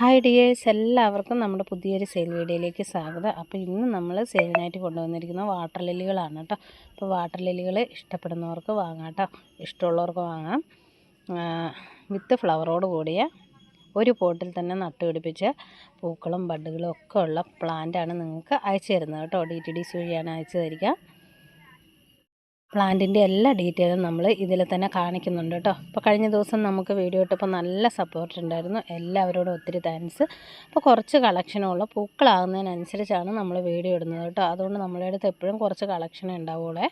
Hi dears എല്ലാവർക്കും നമ്മുടെ പുതിയൊരു സെയിൽ വീഡിയോയിലേക്ക് സ്വാഗതം. അപ്പോൾ ഇന്ന് നമ്മൾ സെയിലിനായിട്ട് കൊണ്ടുവന്നിരിക്കുന്ന വാട്ടർ ലില്ലികളാണ് കേട്ടോ. അപ്പോൾ വാട്ടർ ലില്ലികൾ ഇഷ്ടപ്പെടുന്നവർക്ക് വാങ്ങാം കേട്ടോ. ഇഷ്ടമുള്ളവർക്ക് വാങ്ങാം. വിത്ത് ഫ്ലവറോട് കൂടിയ ഒരു പോട്ടിൽ തന്നെ നട്ടുപിടിപ്പിച്ച പൂക്കളും ബഡുകളും ഒക്കെ ഉള്ള പ്ലാന്റാണ് നിങ്ങൾക്ക് അയച്ചു തരുന്നത് കേട്ടോ. ഡി ടി ഡി സി വഴിയാണ് അയച്ചു തരിക. പ്ലാന്റിന്റെ എല്ലാ ഡീറ്റെയിലും നമ്മൾ ഇതിൽ തന്നെ കാണിക്കുന്നുണ്ട് കേട്ടോ. അപ്പോൾ കഴിഞ്ഞ ദിവസം നമുക്ക് വീഡിയോ ഇട്ടപ്പോൾ നല്ല സപ്പോർട്ട് ഉണ്ടായിരുന്നു. എല്ലാവരോടും ഒത്തിരി താങ്ക്സ് അപ്പോൾ കുറച്ച് കളക്ഷനുള്ള പൂക്കളാകുന്നതിനനുസരിച്ചാണ് നമ്മൾ വീഡിയോ ഇടുന്നത് കേട്ടോ. അതുകൊണ്ട് നമ്മുടെ അടുത്ത് എപ്പോഴും കുറച്ച് കളക്ഷൻ ഉണ്ടാവുള്ളേ.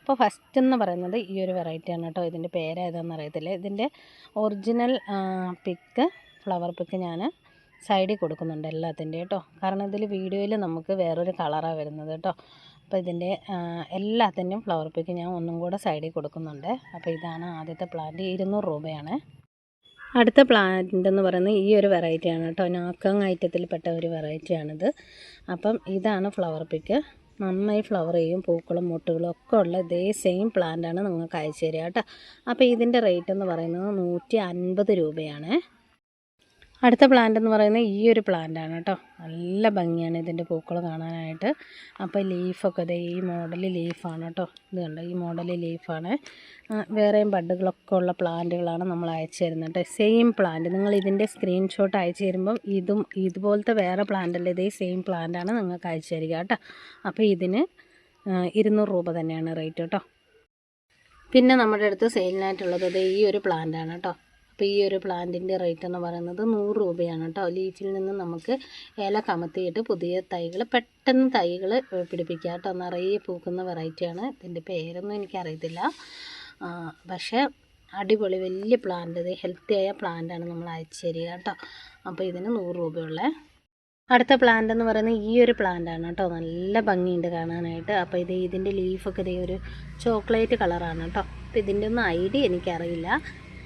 അപ്പോൾ ഫസ്റ്റ് എന്ന് പറയുന്നത് ഈ ഒരു വെറൈറ്റിയാണ് കേട്ടോ. ഇതിന്റെ പേരേതാണെന്ന് അറിയത്തില്ല. ഇതിന്റെ ഒറിജിനൽ പിക്ക് ഫ്ലവർ പിക്ക് ഞാൻ സൈഡിൽ കൊടുക്കുന്നുണ്ട് എല്ലാത്തിന്റെ കേട്ടോ. കാരണം ഇതിൽ വീഡിയോയിൽ നമുക്ക് വേറൊരു കളറാണ് വരുന്നത് കേട്ടോ. അപ്പോൾ ഇതിന്റെ എല്ലാത്തിന്റെയും ഫ്ലവർ പിക്ക് ഞാൻ ഒന്നും കൂടെ സൈഡിൽ കൊടുക്കുന്നുണ്ട്. അപ്പോൾ ഇതാണ് ആദ്യത്തെ പ്ലാന്റ് ഇരുന്നൂറ് രൂപയാണ്. അടുത്ത പ്ലാന്റ് എന്ന് പറയുന്നത് ഈ ഒരു വെറൈറ്റിയാണ് കേട്ടോ. നാക്കങ് ഐറ്റത്തിൽപ്പെട്ട ഒരു വെറൈറ്റിയാണിത് അപ്പം ഇതാണ് ഫ്ലവർ പിക്ക് നന്നായി ഫ്ലവർ ചെയ്യും പൂക്കളും മുട്ടുകളും ഒക്കെ ഉള്ള ഇതേ സെയിം പ്ലാന്റാണ് നിങ്ങൾക്ക് അയച്ചു തരിക കേട്ടോ. അപ്പോൾ ഇതിന്റെ റേറ്റ് എന്ന് പറയുന്നത് നൂറ്റി അൻപത് രൂപയാണ്. അടുത്ത പ്ലാന്റ് എന്ന് പറയുന്നത് ഈ ഒരു പ്ലാന്റാണ് കേട്ടോ. നല്ല ഭംഗിയാണ് ഇതിന്റെ പൂക്കൾ കാണാനായിട്ട്. അപ്പോൾ ലീഫൊക്കെ ഇതേ ഈ മോഡൽ ലീഫാണ് കേട്ടോ. ഇത് കണ്ടോ? ഈ മോഡൽ ലീഫാണ് വേറെയും ബഡുകളൊക്കെ ഉള്ള പ്ലാന്റുകളാണ് നമ്മൾ അയച്ചു തരുന്നത് കേട്ടോ. സെയിം പ്ലാന്റ് നിങ്ങൾ ഇതിന്റെ സ്ക്രീൻഷോട്ട് അയച്ചു തരുമ്പം ഇതും ഇതുപോലത്തെ വേറെ പ്ലാന്റ് അല്ല ഇതേ സെയിം പ്ലാന്റാണ് നിങ്ങൾക്ക് അയച്ചു തരിക കേട്ടോ. അപ്പോൾ ഇതിന് ഇരുന്നൂറ് രൂപ തന്നെയാണ് റേറ്റ് കേട്ടോ. പിന്നെ നമ്മുടെ അടുത്ത് സെയിലിനായിട്ടുള്ളത് ഈ ഒരു പ്ലാന്റാണ് കേട്ടോ. അപ്പോൾ ഈ ഒരു പ്ലാന്റിന്റെ റേറ്റ് എന്ന് പറയുന്നത് നൂറ് രൂപയാണ് കേട്ടോ. ലീഫിൽ നിന്ന് നമുക്ക് ഇല കമത്തിയിട്ട് പുതിയ തൈകൾ പെട്ടെന്ന് തൈകൾ പിടിപ്പിക്കുക കേട്ടോ. നിറയെ പൂക്കുന്ന വെറൈറ്റിയാണ് ഇതിന്റെ പേരൊന്നും എനിക്കറിയത്തില്ല. പക്ഷേ അടിപൊളി വലിയ പ്ലാന്റ് ഇത്. ഹെൽത്തി ആയ പ്ലാന്റാണ് നമ്മൾ അയച്ചു തരിക കേട്ടോ. അപ്പോൾ ഇതിന് നൂറ് രൂപയുള്ള അടുത്ത പ്ലാന്റ് എന്ന് പറയുന്നത് ഈ ഒരു പ്ലാന്റാണ് കേട്ടോ. നല്ല ഭംഗിയുണ്ട് കാണാനായിട്ട്. അപ്പോൾ ഇത് ഇതിന്റെ ലീഫൊക്കെ ഇതേ ഒരു ചോക്ലേറ്റ് കളറാണ് കേട്ടോ. അപ്പോൾ ഇതിന്റെ ഒന്നും ഐഡിയ എനിക്കറിയില്ല.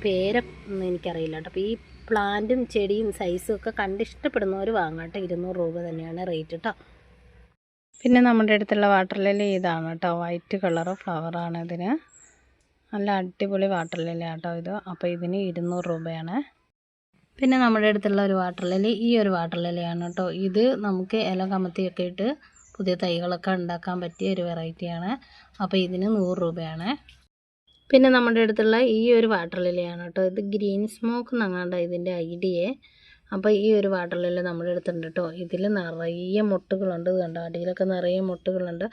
പേരൊന്നും എനിക്കറിയില്ല കേട്ടോ. അപ്പോൾ ഈ പ്ലാന്റും ചെടിയും സൈസും ഒക്കെ കണ്ട് ഇഷ്ടപ്പെടുന്നവർ വാങ്ങാട്ടെ ഇരുന്നൂറ് രൂപ തന്നെയാണ് റേറ്റ് കേട്ടോ. പിന്നെ നമ്മുടെ അടുത്തുള്ള വാട്ടർ ലില്ല ഇതാണ് കേട്ടോ. വൈറ്റ് കളർ ഫ്ലവറാണ് ഇതിന്. നല്ല അടിപൊളി വാട്ടർ ലില്ല കേട്ടോ ഇത്. അപ്പോൾ ഇതിന് ഇരുന്നൂറ് രൂപയാണ്. പിന്നെ നമ്മുടെ അടുത്തുള്ള ഒരു വാട്ടർ ലില്ല ഈ ഒരു വാട്ടർ ലില്ലയാണ് കേട്ടോ. ഇത് നമുക്ക് ഇല കമത്തിയൊക്കെ ഇട്ട് പുതിയ തൈകളൊക്കെ ഉണ്ടാക്കാൻ പറ്റിയ ഒരു വെറൈറ്റിയാണ് അപ്പോൾ ഇതിന് നൂറ് രൂപയാണ്. പിന്നെ നമ്മുടെ അടുത്തുള്ള ഈ ഒരു വാട്ടർ ലില്ലിയാണ് കേട്ടോ. ഇത് ഗ്രീൻ സ്മോക്ക് എന്നങ്ങാണ്ട ഇതിന്റെ ഐഡിയയെ അപ്പോൾ ഈ ഒരു വാട്ടർ ലില്ലി നമ്മുടെ അടുത്തുണ്ട് കേട്ടോ. ഇതിൽ നിറയെ മുട്ടുകളുണ്ട്. കണ്ടോ? അടിയിലൊക്കെ നിറയെ മുട്ടുകളുണ്ട്.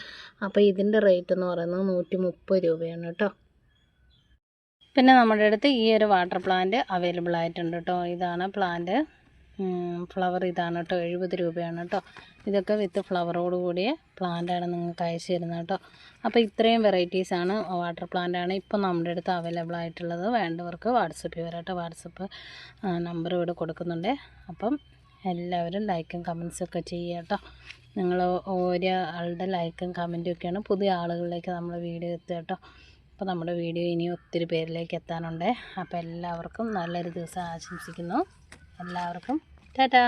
അപ്പോൾ ഇതിന്റെ റേറ്റ് എന്ന് പറയുന്നത് നൂറ്റി മുപ്പത് രൂപയാണ് കേട്ടോ. പിന്നെ നമ്മുടെ അടുത്ത് ഈ ഒരു വാട്ടർ പ്ലാന്റ് അവൈലബിൾ ആയിട്ടുണ്ട് കേട്ടോ. ഇതാണ് പ്ലാന്റ് ഫ്ലവർ ഇതാണ് കേട്ടോ. എഴുപത് രൂപയാണ് കേട്ടോ. ഇതൊക്കെ വിത്ത് ഫ്ലവറോട് കൂടിയ പ്ലാന്റാണ് നിങ്ങൾക്ക് അയച്ചു തരുന്നത് കേട്ടോ. അപ്പോൾ ഇത്രയും വെറൈറ്റീസാണ് വാട്ടർ പ്ലാന്റാണ് ഇപ്പോൾ നമ്മുടെ അടുത്ത് അവൈലബിൾ ആയിട്ടുള്ളത്. വേണ്ടവർക്ക് വാട്സപ്പിൽ വരാം കേട്ടോ. വാട്സപ്പ് നമ്പർ ഇവിടെ കൊടുക്കുന്നുണ്ട്. അപ്പം എല്ലാവരും ലൈക്കും കമൻസും ഒക്കെ ചെയ്യുക കേട്ടോ. നിങ്ങൾ ഓരോ ആളുടെ ലൈക്കും കമന്റും ഒക്കെയാണ് പുതിയ ആളുകളിലേക്ക് നമ്മൾ വീഡിയോ എത്തുക കേട്ടോ. അപ്പോൾ നമ്മുടെ വീഡിയോ ഇനി ഒത്തിരി പേരിലേക്ക് എത്താനുണ്ട്. അപ്പോൾ എല്ലാവർക്കും നല്ലൊരു ദിവസം ആശംസിക്കുന്നു. എല്ലാവർക്കും ടാറ്റാ